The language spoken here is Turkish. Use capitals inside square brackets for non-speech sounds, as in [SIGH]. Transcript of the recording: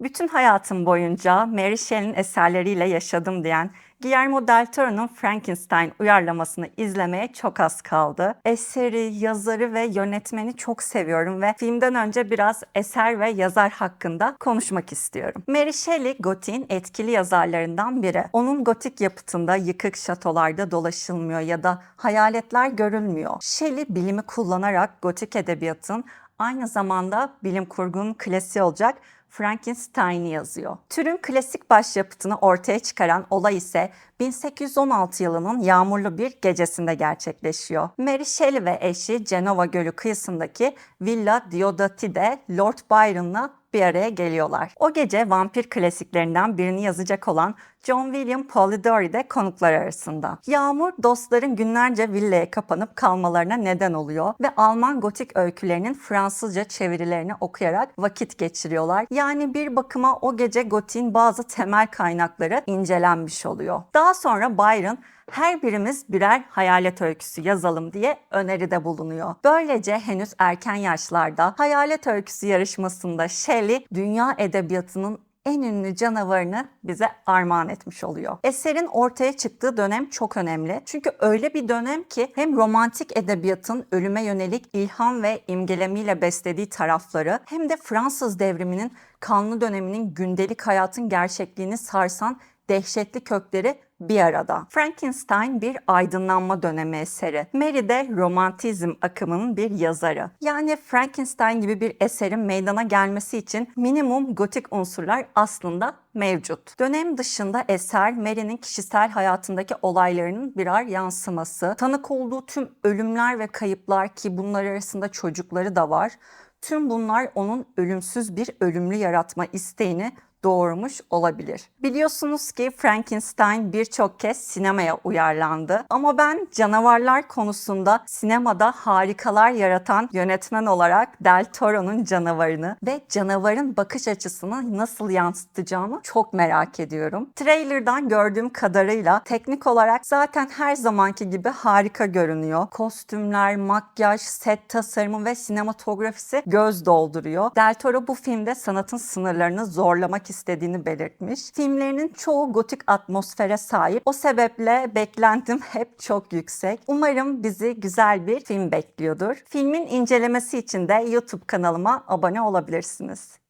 Bütün hayatım boyunca Mary Shelley'nin eserleriyle yaşadım diyen Guillermo del Toro'nun Frankenstein uyarlamasını izlemeye çok az kaldı. Eseri, yazarı ve yönetmeni çok seviyorum ve filmden önce biraz eser ve yazar hakkında konuşmak istiyorum. Mary Shelley gotiğin etkili yazarlarından biri. Onun gotik yapıtında yıkık şatolarda dolaşılmıyor ya da hayaletler görülmüyor. Shelley bilimi kullanarak gotik edebiyatın aynı zamanda bilim kurgunun klasiği olacak Frankenstein'i yazıyor. Türün klasik başyapıtını ortaya çıkaran olay ise 1816 yılının yağmurlu bir gecesinde gerçekleşiyor. Mary Shelley ve eşi Genova Gölü kıyısındaki Villa Diodati'de Lord Byron'la bir araya geliyorlar. O gece vampir klasiklerinden birini yazacak olan John William Polidori de konuklar arasında. Yağmur dostların günlerce villaya kapanıp kalmalarına neden oluyor ve Alman gotik öykülerinin Fransızca çevirilerini okuyarak vakit geçiriyorlar. Yani bir bakıma o gece gotiğin bazı temel kaynakları incelenmiş oluyor. Daha sonra Byron her birimiz birer hayalet öyküsü yazalım diye öneride bulunuyor. Böylece henüz erken yaşlarda hayalet öyküsü yarışmasında Shelley dünya edebiyatının en ünlü canavarını bize armağan etmiş oluyor. Eserin ortaya çıktığı dönem çok önemli. Çünkü öyle bir dönem ki hem romantik edebiyatın ölüme yönelik ilham ve imgelemiyle beslediği tarafları hem de Fransız devriminin kanlı döneminin gündelik hayatın gerçekliğini sarsan dehşetli kökleri bir arada. Frankenstein bir aydınlanma dönemi eseri. Mary de romantizm akımının bir yazarı. Yani Frankenstein gibi bir eserin meydana gelmesi için minimum gotik unsurlar aslında mevcut. Dönem dışında eser Mary'nin kişisel hayatındaki olaylarının birer yansıması. Tanık olduğu tüm ölümler ve kayıplar ki bunlar arasında çocukları da var. Tüm bunlar onun ölümsüz bir ölümlü yaratma isteğini doğurmuş olabilir. Biliyorsunuz ki Frankenstein birçok kez sinemaya uyarlandı. Ama ben canavarlar konusunda sinemada harikalar yaratan yönetmen olarak Del Toro'nun canavarını ve canavarın bakış açısını nasıl yansıtacağımı çok merak ediyorum. Trailer'dan gördüğüm kadarıyla teknik olarak zaten her zamanki gibi harika görünüyor. Kostümler, makyaj, set tasarımı ve sinematografisi göz dolduruyor. Del Toro bu filmde sanatın sınırlarını zorlamak istediğini belirtmiş. Filmlerinin çoğu gotik atmosfere sahip. O sebeple beklentim [LAUGHS] hep çok yüksek. Umarım bizi güzel bir film bekliyordur. Filmin incelemesi için de YouTube kanalıma abone olabilirsiniz.